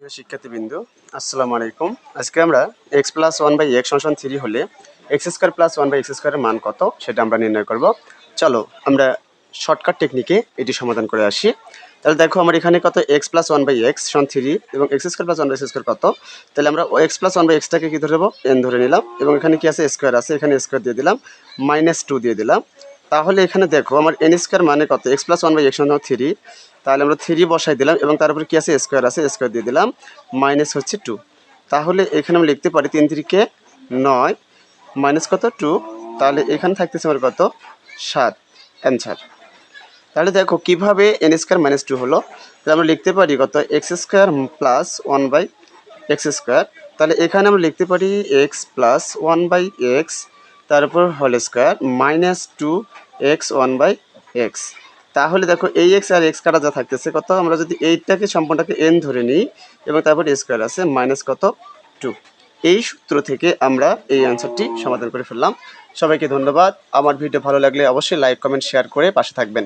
শিক্ষার্থীবৃন্দ, আসসালামু আলাইকুম। আজকে আমরা X plus one by X সমান থ্রি হলে X square plus one by X স্কোয়ারের মান কত সেটা আমরা নির্ণয় করব। চলো আমরা শর্টকাট টেকনিকে এটি সমাধান করে আসি। তাহলে দেখো আমার এখানে কত x plus one by x সমান থ্রি এবং x square plus one by square কত? তাহলে আমরা এক্স প্লাস ওয়ান বাই এক্সটাকে কী ধরে নেব? এন ধরে নিলাম এবং এখানে কি আছে? স্কোয়ার আছে। এখানে স্কোয়ার দিয়ে দিলাম মাইনাস টু দিয়ে দিলাম। তাহলে এখানে দেখো আমার এন স্কোয়ার মানে কত? X plus one by X three তাহলে আমরা থ্রি বসাই দিলাম এবং তার উপরে কি আছে? স্কোয়ার আছে স্কোয়ার দিয়ে দিলাম। মাইনাস হচ্ছে টু তাহলে এখানে আমি লিখতে পারি তিন তিরিকে নয়। মাইনাস কত? টু তাহলে এখানে থাকতেছে আমার কত? সাত। অ্যান্সার তাহলে দেখো কীভাবে এন স্কোয়ার মাইনাস টু হলো? তাহলে আমরা লিখতে পারি কত? X square plus one by X square তাহলে এখানে আমরা লিখতে পারি X plus one by X তারপর whole square minus two X one by X তাহলে দেখো এই এক্স আর এক্স কাটা যা থাকতেছে কত? আমরা যদি এইটাকে সম্পূর্ণটাকে এন ধরে নিই এবং তারপর স্কোয়ার আছে মাইনাস কত? টু এই সূত্র থেকে আমরা এই অ্যান্সারটি সমাধান করে ফেললাম। সবাইকে ধন্যবাদ। আমার ভিডিও ভালো লাগলে অবশ্যই লাইক কমেন্ট শেয়ার করে পাশে থাকবেন।